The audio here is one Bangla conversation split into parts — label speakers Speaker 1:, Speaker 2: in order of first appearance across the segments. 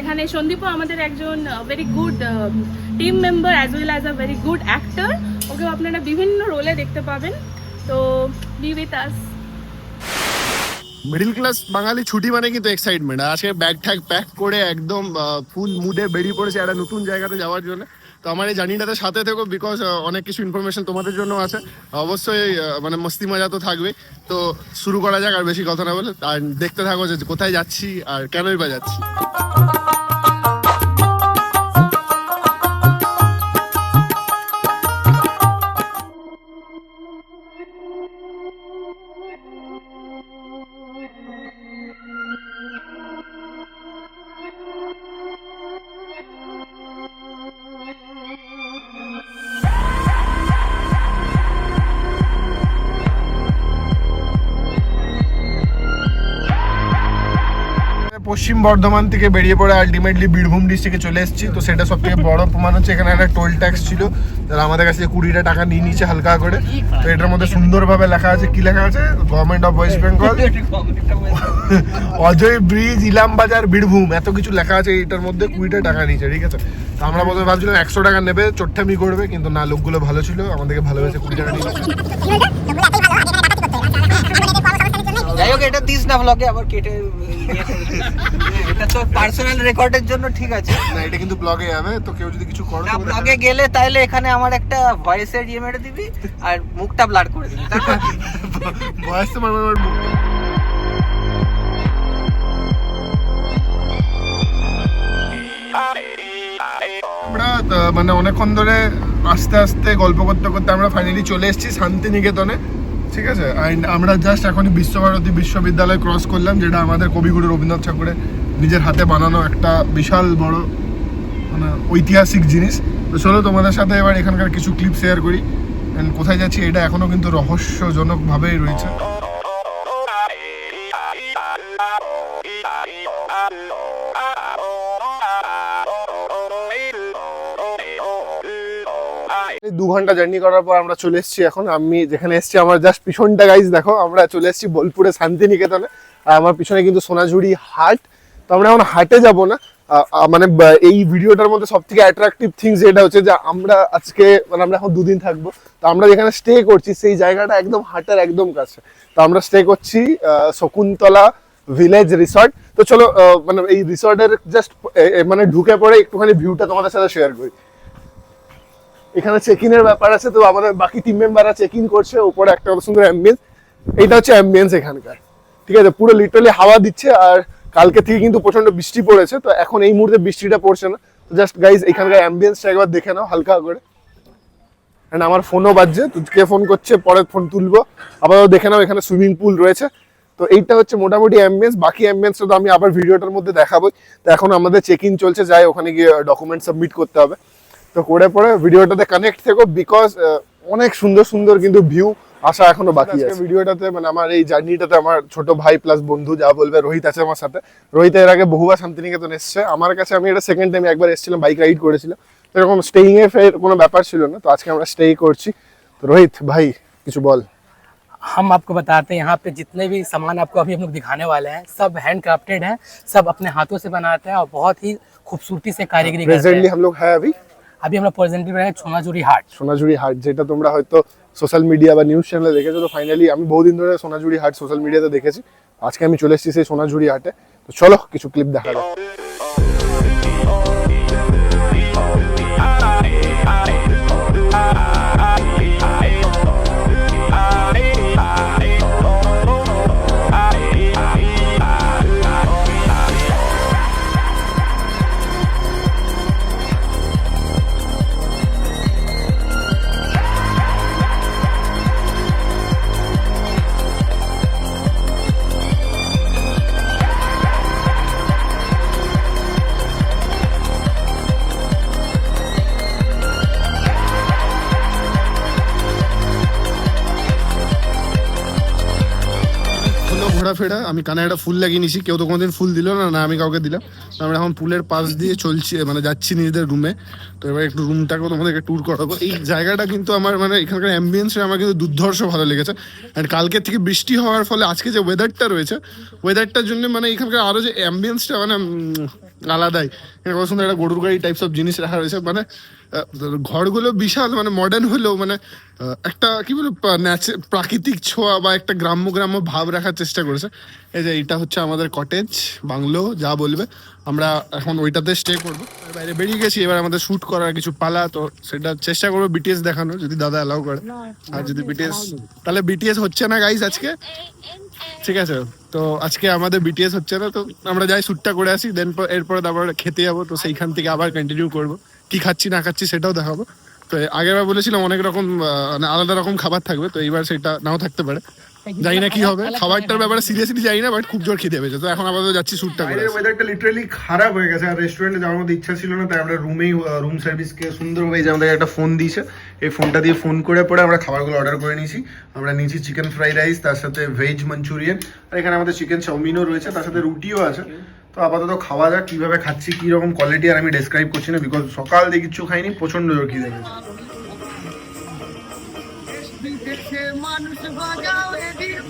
Speaker 1: এখানে সন্দীপও আমাদের একজন very good team member as well as a very good actor ওকেও আপনারা বিভিন্ন রোলে দেখতে পাবেন। তো be with us
Speaker 2: middle class Bangali ছুটি মানে কিন্তু এক্সাইটমেন্ট আজকে ব্যাগ ট্যাগ প্যাক করে একদম ফুল মুডে বেরিয়ে পড়েছে একটা নতুন জায়গাতে যাওয়ার জন্য। তো আমার এই জার্নিটাতে সাথে থেকো বিকজ অনেক কিছু ইনফরমেশন তোমাদের জন্য আছে। অবশ্যই মানে মস্তি মজা তো থাকবে তো শুরু করা যাক আর বেশি কথা না বলে। আর দেখতে থাকো যে কোথায় যাচ্ছি আর কেনই বা যাচ্ছি। পশ্চিম বর্ধমান থেকে বেরিয়ে পড়ে আলটিমেটলি বীরভূম ডিস্ট্রিক্টে চলে এসেছি। তো সেটা সব থেকে বড় প্রমাণ হচ্ছে, এখানে একটা টোল ট্যাক্স ছিল। যারা আমাদের কাছে কুড়িটা টাকা নিয়ে নিচ্ছে হালকা করে। তো এটার মধ্যে সুন্দরভাবে লেখা আছে, কি লেখা আছে? Government of West Bengal Ajay bridge, Ilam Bazar, Birbhum. এত কিছু লেখা আছে, এটার মধ্যে কুড়িটা টাকা নিচ্ছে ঠিক আছে? তো আমরা প্রথমে ভাবছিলাম একশো টাকা নেবে চোট্টামি করবে, কিন্তু না, লোকগুলো ভালো ছিল, আমাদেরকে ভালোবেসে কুড়ি টাকা নিয়ে।
Speaker 3: যাই হোক এটা দিস না ব্লগে আবার কেটে দিস। এটা তো পার্সোনাল রেকর্ডের জন্য ঠিক আছে
Speaker 2: না এটা কিন্তু ব্লগে যাবে তো কেউ যদি কিছু করো
Speaker 3: ব্লগে গেলে তাহলে এখানে আমার একটা ভয়েসের ইয়ে মেরে দিবি আর মুখটা ব্লার করে দিবি?
Speaker 2: বয়স তো আমার মুখ আমরা মানে অনেকক্ষণ ধরে আস্তে আস্তে গল্প করতে করতে আমরা ফাইনালি চলে এসেছি শান্তিনিকেতনে ঠিক আছে? অ্যান্ড আমরা জাস্ট এখনই বিশ্বভারতী বিশ্ববিদ্যালয় ক্রস করলাম, যেটা আমাদের কবিগুরু রবীন্দ্রনাথ ঠাকুরের নিজের হাতে বানানো একটা বিশাল বড় মানে ঐতিহাসিক জিনিস। তো চলো তোমাদের সাথে এবার এখানকার কিছু ক্লিপ শেয়ার করি। অ্যান্ড কোথায় যাচ্ছি, এটা এখনও কিন্তু রহস্যজনকভাবেই রয়েছে। দু ঘণ্টা জার্নি করার পর আমরা চলে এসেছি এখন। আমি যেখানে এসেছি, আমার জাস্ট পিছনটা গাইজ দেখো, আমরা চলে এসেছি বোলপুরে শান্তিনিকেতনে। আর আমার পিছনে কিন্তু সোনাঝুরি হাট। তো আমরা এখন হাটে যাব না। মানে এই ভিডিওটার মধ্যে সব থেকে অ্যাট্রাকটিভ থিংস যেটা হচ্ছে যে, আমরা আজকে মানে আমরা এখন দুদিন থাকব। তো আমরা যেখানে স্টে করছি, সেই জায়গাটা একদম হাটের একদম কাছে। তো আমরা স্টে করছি শকুন্তলা ভিলেজ রিসর্ট তো চলো মানে এই রিসর্টের জাস্ট মানে ঢুকে পড়ে একটুখানি ভিউটা তোমাদের সাথে শেয়ার করি। এখানে চেক ইনের ব্যাপার আছে, তো আমাদের বাকি টিম মেম্বাররা চেক ইন করছে, উপরে একটা কত সুন্দর অ্যাম্বিয়েন্স এইটা হচ্ছে অ্যাম্বিয়েন্স এখানকার। ঠিক আছে, পুরো লিটারালি হাওয়া দিচ্ছে, আর কালকে থেকে কিন্তু প্রচণ্ড বৃষ্টি পড়েছে, তো এখন এই মুহূর্তে বৃষ্টিটা পড়ছে না। জাস্ট গাইজ এখানকার অ্যাম্বিয়েন্সটা একবার দেখে নাও, হালকা করে। এন্ড আমার ফোনও বাজছে কে ফোন করছে, পরে ফোন তুলবো। আপাতত দেখে নাও, এখানে সুইমিং পুল রয়েছে। তো এইটা হচ্ছে মোটামুটি অ্যাম্বিয়েন্স বাকি অ্যাম্বিয়েন্সটা তো আমি আবার ভিডিওটার মধ্যে দেখাবোই। তো এখন আমাদের চেক ইন চলছে, যাই, ওখানে গিয়ে ডকুমেন্ট সাবমিট করতে হবে। তো করে পরে ভিডিওটাতে কানেক্ট থেকো বিকজ অনেক সুন্দর সুন্দর কিন্তু ভিউ আসা এখনো বাকি আছে ভিডিওটাতে মানে আমার এই জার্নিটাতে আমার ছোট ভাই প্লাস বন্ধু যা বলবে রোহিত আছে আমার সাথে রোহিত এর আগে বহুবার শান্তিনিকেতন এসছে আমার কাছে আমি এটা সেকেন্ড টাইম একবার এসেছিলাম বাইক রাইড করেছিলাম তো এরকম স্টেইং এর ফের কোনো ব্যাপার ছিল না তো আজকে আমরা স্টে করছি তো রোহিত ভাই কিছু বল
Speaker 4: हम आपको बताते हैं यहाँ पे जितने भी सामान आपको अभी हम लोग दिखाने वाले हैं सब हैंड क्राफ्टेड है सब अपने हाथों से बनाते हैं और बहुत ही खूबसूरती से कारीगरी करते
Speaker 2: প্রেজেন্টলি
Speaker 4: हैं
Speaker 2: हम लोग है अभी
Speaker 4: আবি আমরা প্রেজেন্টলি প্রায় সোনাঝুরি হাট
Speaker 2: সোনাঝুরি হাট, যেটা তোমরা হয়তো সোশ্যাল মিডিয়া বা নিউজ চ্যানেলে দেখেছ, তো ফাইনালি আমি বহুদিন ধরে সোনাঝুরি হাট সোশ্যাল মিডিয়াতে দেখেছি। আজকে আমি চলে এসেছি সেই সোনাঝুরি হাটে। তো চলো, কিছু ক্লিপ দেখা যাক ঘোরাফেরা আমি কানে একটা ফুল লাগিয়ে নিছি কেউ তো কোনোদিন ফুল দিল না না আমি কাউকে দিলাম। আমরা এখন পুলের পাশ দিয়ে চলছি মানে যাচ্ছি নিজেদের রুমে তো এবার একটু রুমটাকেও তোমাদেরকে ট্যুর করাবো। এই জায়গাটা কিন্তু আমার মানে এখানকার অ্যাম্বিয়েন্সটা আমার কিন্তু দুর্ধর্ষ ভালো লেগেছে। অ্যান্ড কালকে থেকে বৃষ্টি হওয়ার ফলে আজকে যে ওয়েদারটা রয়েছে ওয়েদারটার জন্য মানে এখানকার আরও যে অ্যাম্বিয়েন্সটা মানে আলাদাই। কত সুন্দর একটা গরুর গাড়ি টাইপস অফ জিনিস রাখা রয়েছে। মানে ঘরগুলো বিশাল মানে মডার্ন হলেও মানে একটা কি বলব প্রাকৃতিক ছোঁয়া বা একটা গ্রাম্য গ্রাম্য ভাব রাখার চেষ্টা করেছে। এই যে এটা হচ্ছে আমাদের কটেজ বাংলো যা বলবে। আমরা এখন ওইটাতে স্টে করব। বাইরে বেরিয়ে গেছি এবার আমাদের শ্যুট করার কিছু পালা তো সেটা চেষ্টা করব বিটিএস দেখানো যদি দাদা অ্যালাউ করে। আর যদি বিটিএস তাহলে বিটিএস হচ্ছে না গাইজ আজকে? ঠিক আছে, তো আজকে আমাদের বিটিএস হচ্ছে না, তো আমরা যাই শ্যুটটা করে আসি দেন এরপরে আবার খেতে যাব, তো সেইখান থেকে আবার কন্টিনিউ করব। কি খাচ্ছি, না খাচ্ছি সেটাও দেখাবো। তো আগেরবার বলেছিলাম অনেক রকম মানে আলাদা রকম খাবার থাকবে, তো এইবার সেটা নাও থাকতে পারে। জানি না কি হবে। খাবারটার ব্যাপারে সিরিয়াসলি জানি না বাট খুব জোর খিদে পেয়েছে। তো এখন আপাতত যাচ্ছি শ্যুটটা করে। ওয়েদারটা লিটারালি খারাপ হয়ে গেছে। আর রেস্টুরেন্টে যাওয়ার মধ্যে ইচ্ছা ছিল না তাই আমরা রুমেই রুম সার্ভিসকে সুন্দরভাবে এই যে আমাদের একটা ফোন দিয়েছে এই ফোনটা দিয়ে ফোন করে পরে আমরা খাবারগুলো অর্ডার করে নিয়েছি। আমরা নিয়েছি চিকেন ফ্রাইড রাইস তার সাথে ভেজ মাঞ্চুরিয়ান আর এখানে আমাদের চিকেন চাউমিনও রয়েছে তার সাথে রুটিও আছে। তো আপাতত খাওয়া যাক কীভাবে খাচ্ছি কি রকম কোয়ালিটি আর আমি ডেসক্রাইব করছি না বিকজ সকাল দিয়ে কিছু খাইনি প্রচণ্ড জোর খিদে পেয়েছে। মানুষ বাজাও এদির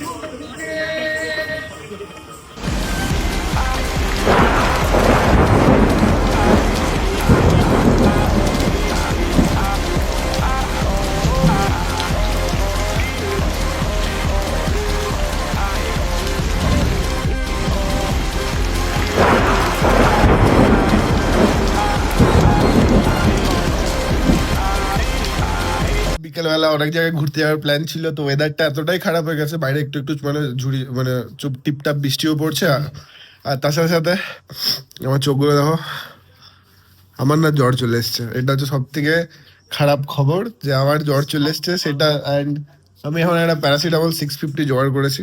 Speaker 2: বিকেলবেলা অনেক জায়গায় ঘুরতে যাওয়ার প্ল্যান ছিল, তো ওয়েদারটা এতটাই খারাপ হয়ে গেছে, বাইরে একটু একটু মানে ঝুড়ি মানে চুপ, টিপটাপ বৃষ্টিও পড়ছে, আর তার সাথে সাথে আমার চোখগুলো দেখো, আমার না জ্বর চলে এসছে। এটা হচ্ছে সব থেকে খারাপ খবর যে আমার জ্বর চলে এসছে, সেটা অ্যান্ড আমি এখন একটা প্যারাসিটামল সিক্স ফিফটি জোগাড় করেছি।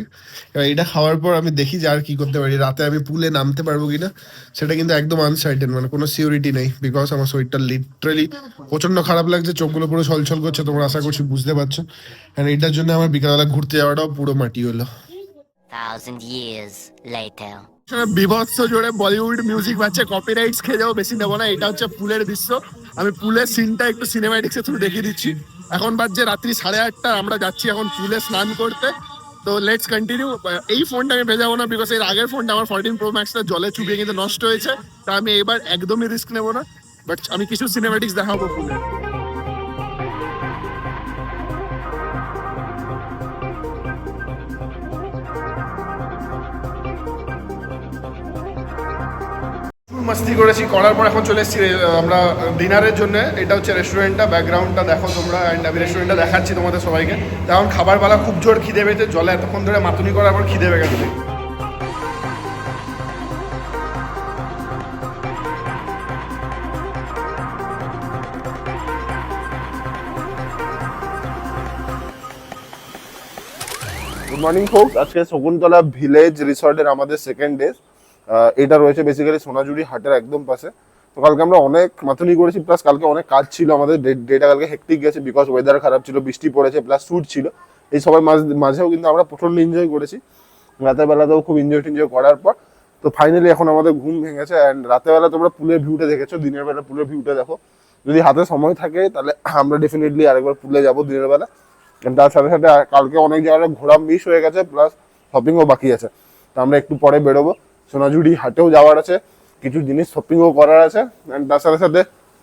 Speaker 2: এবার এটা খাওয়ার পর আমি দেখি যে আর কি করতে পারি। রাতে আমি পুলে নামতে পারব কিনা, সেটা কিন্তু একদম আনসার্টেন মানে কোনো সিওরিটি নেই বিকজ আমার শরীরটা লিটারালি প্রচণ্ড খারাপ লাগছে, চোখগুলো পুরো ছলছল করছে, তোমরা আশা করছি বুঝতে পারছ। অ্যান্ড এটার জন্য আমার বিকালবেলা ঘুরতে যাওয়াটাও পুরো মাটি হলো।
Speaker 5: Thousand years later.
Speaker 2: বিভৎস জোরে বলিউড মিউজিক বাজছে কপিরাইটস খেয়ে যাব, বেশি দেবো না, এটা হচ্ছে পুলের দৃশ্য। আমি পুলের সিনটা একটু সিনেমাটিক্স এর থ্রু দেখিয়ে দিচ্ছি। এখন বাজছে রাত্রি সাড়ে আটটা, আমরা যাচ্ছি এখন পুলে স্নান করতে। তো লেটস কন্টিনিউ এই ফোনটা আমি ভেজাবো না বিকজ এর আগের ফোনটা আমার ফোরটিন প্রো ম্যাক্সটা জলে চুপিয়ে কিন্তু নষ্ট হয়েছে। তা আমি এবার একদমই রিস্ক নেব না। বাট আমি কিছু সিনেমাটিক্স দেখাবো পুলে মাস্তি করেছি, করার পর এখন চলে এসেছি আমরা ডিনারের জন্য। এটা হচ্ছে রেস্টুরেন্টটা ব্যাকগ্রাউন্ডটা দেখো তোমরা অ্যান্ড আমি রেস্টুরেন্টটা দেখাচ্ছি তোমাদের সবাইকে। তো এখন খাবার বেলা খুব জোর খিদে পেয়েছে, জলে এতক্ষণ ধরে মাতুনি করার পর খিদে পেয়ে গেছে। গুড মর্নিং ফোক আজকে শকুন্তলা ভিলেজ রিসর্টের আমাদের সেকেন্ড ডে এটা রয়েছে বেসিক্যালি সোনাঝুরি হাটের একদম পাশে। তো কালকে আমরা অনেক মাথুনি করেছি প্লাস কালকে অনেক কাজ ছিল আমাদের। ডেটা কালকে হেক্টিক গেছে বিকজ ওয়েদার খারাপ ছিল, বৃষ্টি পড়েছে প্লাস শ্যুট ছিল। এই মাঝ- মাঝেও কিন্তু আমরা প্রচণ্ড এনজয় করেছি। রাতের বেলাতেও খুব এনজয় টেনজয় করার পর। তো ফাইনালি এখন আমাদের ঘুম ভেঙেছে অ্যান্ড রাতের বেলা তোমরা পুলের ভিউটা দেখেছ, দিনের বেলা পুলের ভিউটা দেখো। যদি হাতে সময় থাকে, তাহলে আমরা ডেফিনেটলি আরেকবার পুলে যাব দিনের বেলা। তার সাথে সাথে কালকে অনেক জায়গায় ঘোরা মিস হয়ে গেছে প্লাস শপিংও বাকি আছে। তো আমরা একটু পরে বেরোবো। সোনাঝুরি হাটেও যাওয়ার আছে, কিছু জিনিস শপিংও করার আছে অ্যান্ড তার সাথে সাথে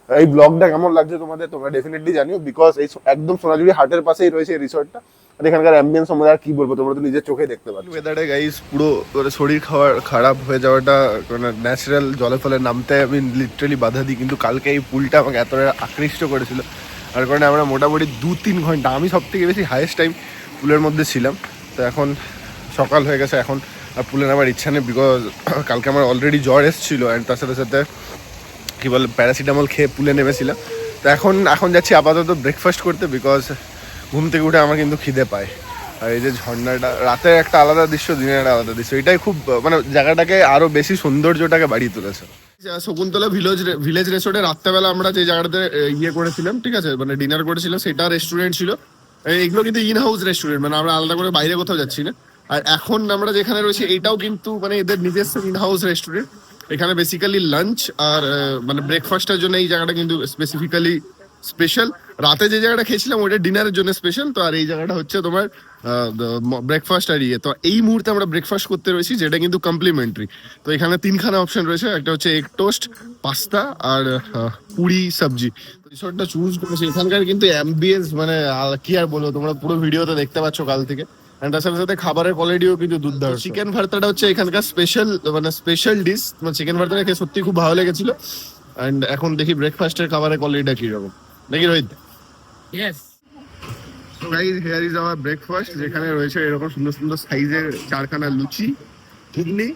Speaker 2: এই ব্লগটা কেমন লাগছে তোমাদের, তোমরা ডেফিনেটলি জানিও বিকজ এই একদম সোনাঝুরি হাটের পাশেই রয়েছে এই রিসর্টটা আর এখানকার অ্যাম্বিয়েন্স আমাদের আর কি বলব, তোমরা তো নিজের চোখে দেখতে পাচ্ছ। ওয়েদারে গাইস পুরো মানে শরীর খাওয়ার খারাপ হয়ে যাওয়াটা মানে ন্যাচারাল জলে ফলে নামতে আমি লিটারালি বাধা দিই, কিন্তু কালকে এই পুলটা আমাকে এতটা আকৃষ্ট করেছিল আর কারণে আমরা মোটামুটি দু তিন ঘণ্টা, আমি সব থেকে বেশি হাইয়েস্ট টাইম পুলের মধ্যে ছিলাম, তো এখন সকাল হয়ে গেছে, এখন পুলে নামার ইচ্ছা নেই বিকজ কালকে আমার অলরেডি জ্বর এসেছিল অ্যান্ড তার সাথে সাথে কী বলে প্যারাসিটামল খেয়ে পুলে নেমেছিলাম তো এখন এখন যাচ্ছি আপাতত ব্রেকফাস্ট করতে বিকজ ঘুম থেকে উঠে আমার কিন্তু খিদে পায়। আর এই যে ঝর্ণাটা রাতের একটা আলাদা দৃশ্য, দিনের একটা আলাদা দৃশ্য। এটাই খুব মানে জায়গাটাকে আরও বেশি সৌন্দর্যটাকে বাড়িয়ে তুলেছে। শকুন্তলা ভিলেজ ভিলেজ রেসর্টে রাত্রেবেলা আমরা যে জায়গাটাতে ইয়ে করেছিলাম, ঠিক আছে? মানে ডিনার করেছিলাম, সেটা রেস্টুরেন্ট ছিল। এগুলো কিন্তু ইন হাউস রেস্টুরেন্ট মানে আমরা আলাদা করে বাইরে কোথাও যাচ্ছি না। আর এখন আমরা যেখানে রয়েছি, এটাও কিন্তু মানে এদের নিজস্ব ইন হাউস রেস্টুরেন্ট এখানে বেসিক্যালি লাঞ্চ আর মানে ব্রেকফাস্টের জন্য এই জায়গাটা কিন্তু স্পেসিফিক্যালি স্পেশাল রাতে যে জায়গাটা খেয়েছিলাম ওটা ডিনারের জন্য স্পেশাল তো আর এই জায়গাটা হচ্ছে তোমার ব্রেকফাস্ট আর ইয়ে। তো এই মুহূর্তে আমরা ব্রেকফাস্ট করতে রয়েছি, যেটা কিন্তু কমপ্লিমেন্টারি তো এখানে তিনখানা অপশন রয়েছে, একটা হচ্ছে এগ টোস্ট পাস্তা আর পুরি, সবজি। রিসর্টটা চুজ করেছি। এখানকার কিন্তু অ্যাম্বিয়েন্স মানে কি আর বলব, তোমরা পুরো ভিডিওতে দেখতে পাচ্ছ কাল থেকে। And তার সাথে সাথে খাবারের কোয়ালিটিও কিন্তু দুর্দান্ত। চিকেন ভর্তাটা হচ্ছে এখানকার স্পেশাল মানে স্পেশাল ডিশ মানে চিকেন ভর্তাটা খেয়ে সত্যি খুব ভালো লেগেছিল। অ্যান্ড এখন দেখি ব্রেকফাস্টের খাবারের কোয়ালিটিটা কীরকম। নাকি Rohit?
Speaker 4: Yes
Speaker 2: So guys, here is our breakfast যেখানে রয়েছে এরকম সুন্দর সুন্দর সাইজের চারখানা লুচি ঘুগনি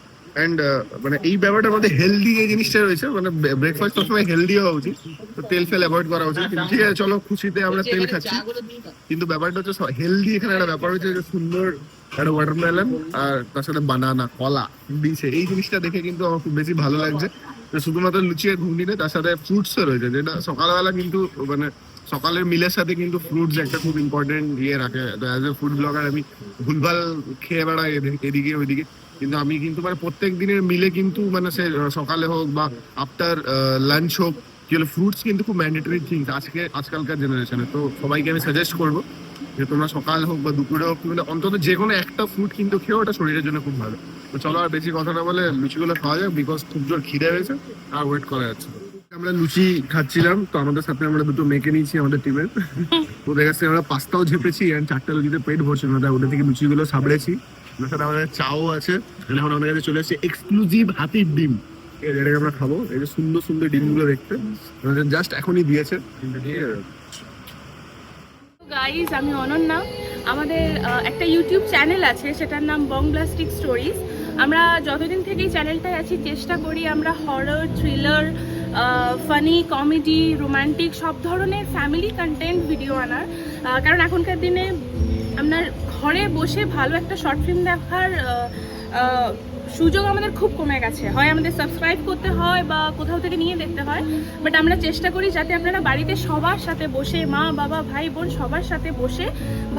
Speaker 2: এন্ড মানে এই ব্যাপারটার মধ্যে হেলদি এই জিনিসটা রয়েছে। মানে ব্রেকফাস্ট সবসময় হেলদি হওয়া উচিত। তো তেল ফেল অ্যাভয়েড করা উচিত। কিন্তু ঠিক আছে, চলো, খুশিতে আমরা তেল খাচ্ছি। কিন্তু ব্যাপারটা হচ্ছে হেলদি এখানে একটা ব্যাপার হচ্ছে সুন্দর একটা ওয়াটারমেলন আর তার সাথে বানানা কলা দিয়েছে। এই জিনিসটা দেখে কিন্তু আমার খুব বেশি ভালো লাগছে। শুধুমাত্র লুচি আর ঘুগনি নেই তার সাথে ফ্রুটসও রয়েছে। যেটা সকালবেলা কিন্তু মানে সকালের মিলের সাথে কিন্তু ফ্রুটস একটা খুব ইম্পর্টেন্ট ইয়ে রাখে। অ্যাজ এ ফুড ব্লগার আমি ভুলভাল খেয়ে বেড়াই এদিকে, ওইদিকে। কিন্তু আমি কিন্তু মানে প্রত্যেক দিনের মিলে কিন্তু মানে সে সকালে হোক বা আফটার লাঞ্চ হোক কি হলো ফ্রুটস কিন্তু খুব ম্যান্ডেটরি থিংস আজকে আজকালকার জেনারেশনে তো সবাইকে আমি সাজেস্ট করব যে তোমরা সকাল হোক বা দুপুরে হোক মানে অন্তত যে কোনো একটা ফ্রুট কিন্তু খেয়েও ওটা শরীরের জন্য খুব ভালো। তো চলো আর বেশি কথা না বলে লুচিগুলো খাওয়া যাক বিকজ খুব জোর খিদে হয়েছে আর ওয়েট করা যাচ্ছে আমরা লুচি খাচ্ছিলাম তো আমাদের সাথে আমরা দুটো মেখে নিয়েছি আমাদের টিমের ওদের কাছে আমরা পাস্তাও ঝেপেছি and চারটা লুচিতে পেট ভরছে না ওটা থেকে লুচিগুলো সাবড়েছি। ওদের সাথে আমাদের চাও আছে। এখন আমাদের কাছে চলে আসছে এক্সক্লুসিভ হাতির ডিম। যেটাকে আমরা খাব। এই যে সুন্দর সুন্দর ডিমগুলো দেখতে। জাস্ট এখনই দিয়েছে।
Speaker 1: গাইজ আমি অনন্যা। আমাদের একটা ইউটিউব চ্যানেল আছে, সেটার নাম বং ব্লাস্টিক স্টোরিজ আমরা যতদিন থেকে এই চ্যানেলটায় আছি, চেষ্টা করি আমরা horror thriller funny comedy romantic সব ধরনের ফ্যামিলি কন্টেন্ট ভিডিও আনার। কারণ এখনকার দিনে আপনার ঘরে বসে ভালো একটা শর্ট ফিল্ম দেখার সুযোগ আমাদের খুব কমে গেছে। হয় আমাদের সাবস্ক্রাইব করতে হয় বা কোথাও থেকে নিয়ে দেখতে হয় বাট আমরা চেষ্টা করি যাতে আপনারা বাড়িতে সবার সাথে বসে, মা, বাবা, ভাই, বোন সবার সাথে বসে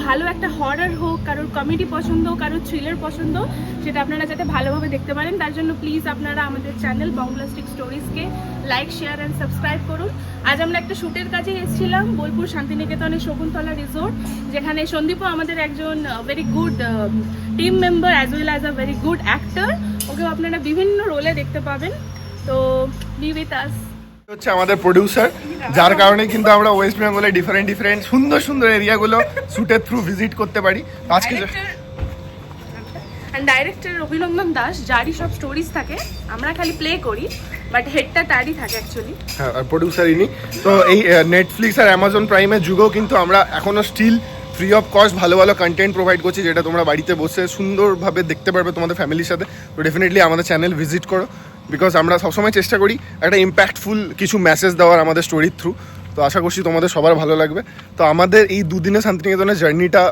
Speaker 1: ভালো একটা হরার হোক, কারোর কমেডি পছন্দ, কারোর থ্রিলার পছন্দ, সেটা আপনারা যাতে ভালোভাবে দেখতে পারেন। তার জন্য প্লিজ আপনারা আমাদের চ্যানেল বংলাস্টিক স্টোরিজকে লাইক শেয়ার অ্যান্ড সাবস্ক্রাইব করুন। আজ আমরা একটা শ্যুটের কাজে এসেছিলাম, বোলপুর শান্তিনিকেতনের শকুন্তলা রিসোর্ট যেখানে সন্দীপও আমাদের একজন very good team member as well as a very good actor ওকেও আপনারা বিভিন্ন রোলে দেখতে পাবেন। তো বি উইথ আস
Speaker 2: হচ্ছে আমাদের প্রডিউসার যার কারণে কিন্তু আমরা ওয়েস্ট বেঙ্গলে ডিফারেন্ট ডিফারেন্ট সুন্দর সুন্দর এরিয়াগুলো শুটের থ্রু ভিজিট করতে পারি। আজকে
Speaker 1: ডাইরেক্টর অভিনন্দন দাস যারই সব স্টোরিজ থাকে আমরা খালি প্লে করি বাট হেডটা তারই থাকে অ্যাকচুয়ালি
Speaker 2: হ্যাঁ আর প্রডিউসার ইনি। তো এই নেটফ্লিক্স আর অ্যামাজন প্রাইমের যুগেও কিন্তু আমরা এখনও স্টিল ফ্রি অফ কস্ট ভালো ভালো কন্টেন্ট প্রোভাইড করছি যেটা তোমরা বাড়িতে বসে সুন্দরভাবে দেখতে পারবে তোমাদের ফ্যামিলির সাথে। তো ডেফিনেটলি আমাদের চ্যানেল ভিজিট করো বিকজ আমরা সবসময় চেষ্টা করি একটা ইম্প্যাক্টফুল কিছু মেসেজ দেওয়ার আমাদের স্টোরির থ্রু তো আশা করছি তোমাদের সবার ভালো লাগবে। তো আমাদের এই দুদিনে শান্তিনিকেতনের জার্নিটা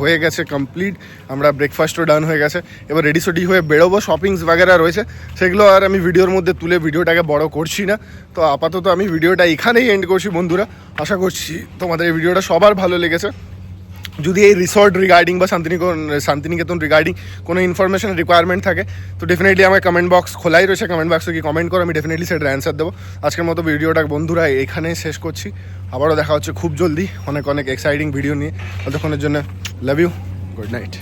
Speaker 2: হয়ে গেছে কমপ্লিট আমরা ব্রেকফাস্টও ডান হয়ে গেছে। এবার রেডি সেডি হয়ে বেরোবো শপিংস বাগেরা রয়েছে। সেগুলো আর আমি ভিডিওর মধ্যে তুলে ভিডিওটাকে বড় করছি না। তো আপাতত আমি ভিডিওটা এখানেই এন্ড করছি বন্ধুরা। আশা করছি তোমাদের এই ভিডিওটা সবার ভালো লেগেছে। যদি এই রিসর্ট রিগার্ডিং বা শান্তিনিকেতন শান্তিনিকেতন রিগার্ডিং কোনো ইনফরমেশন রিকোয়ারমেন্ট থাকে, তো ডেফিনেটলি আমার কমেন্ট বক্স খোলাই রয়েছে। কমেন্ট বক্সে কি কমেন্ট করো, আমি ডেফিনেটলি সেটার অ্যান্সার দেবো। আজকের মতো ভিডিওটা বন্ধুরা এখানে শেষ করছি। আবারও দেখা হচ্ছে খুব জলদি অনেক অনেক এক্সাইটিং ভিডিও নিয়ে। ততক্ষণের জন্য লাভ ইউ গুড নাইট